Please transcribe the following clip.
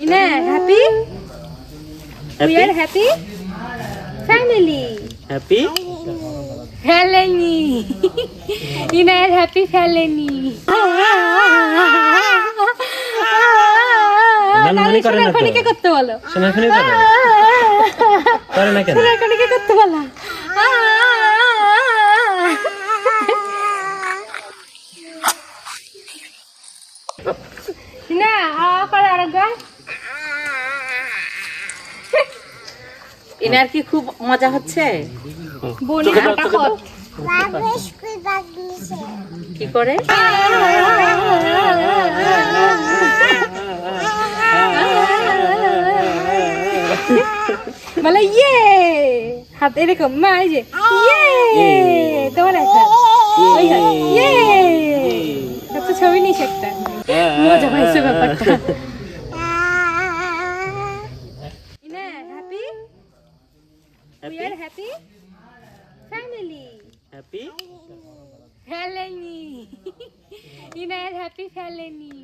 Ina, happy? happy? We are happy? Family. Happy Felony. Ina happy felony. করতে বলো করে না কেন করতে বলো না এনার কি খুব মজা হচ্ছে? কি করে? বলে ইয়ে! হাত এরকম মা এই যে ইয়ে! তোমার একটা। ইয়ে! ছবি নিস একটা। মজা পাইছে ব্যাপারটা। We are happy family happy ফেলেনি ইনার হ্যাপি ফেলেনি